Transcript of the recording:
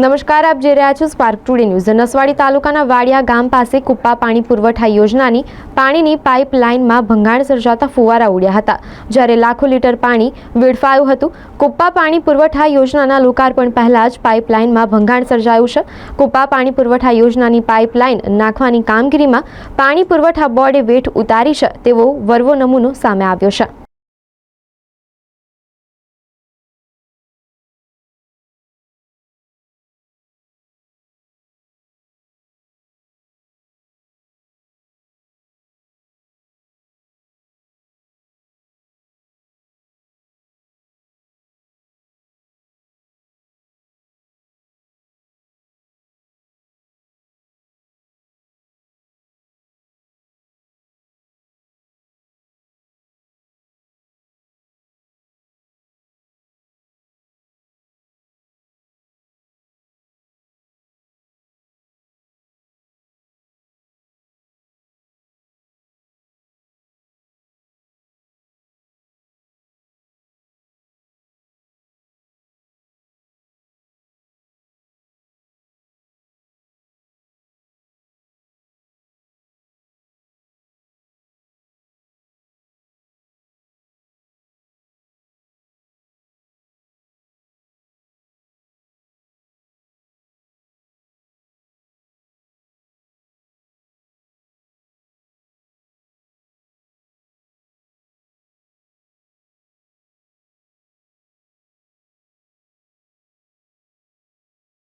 નમસ્કાર, આપ જોઈ રહ્યા છો સ્પાર્ક ટુડે ન્યૂઝ નસવાડી તાલુકાના વાડિયા ગામ પાસે કુપ્પા પાણી પુરવઠા યોજનાની પાણીની પાઇપ લાઇનમાં ભંગાણ સર્જાતા ફુવારા ઉડ્યા હતા. જ્યારે લાખો લીટર પાણી વેડફાયું હતું, કુપ્પા પાણી પુરવઠા યોજનાના લોકાર્પણ પહેલાં જ પાઇપ લાઇનમાં ભંગાણ સર્જાયું છે. કુપ્પા પાણી પુરવઠા યોજનાની પાઇપ લાઇન નાખવાની કામગીરીમાં પાણી પુરવઠા બોર્ડે વેઠ ઉતારી છે. તેવો વરવો નમૂનો સામે આવ્યો છે.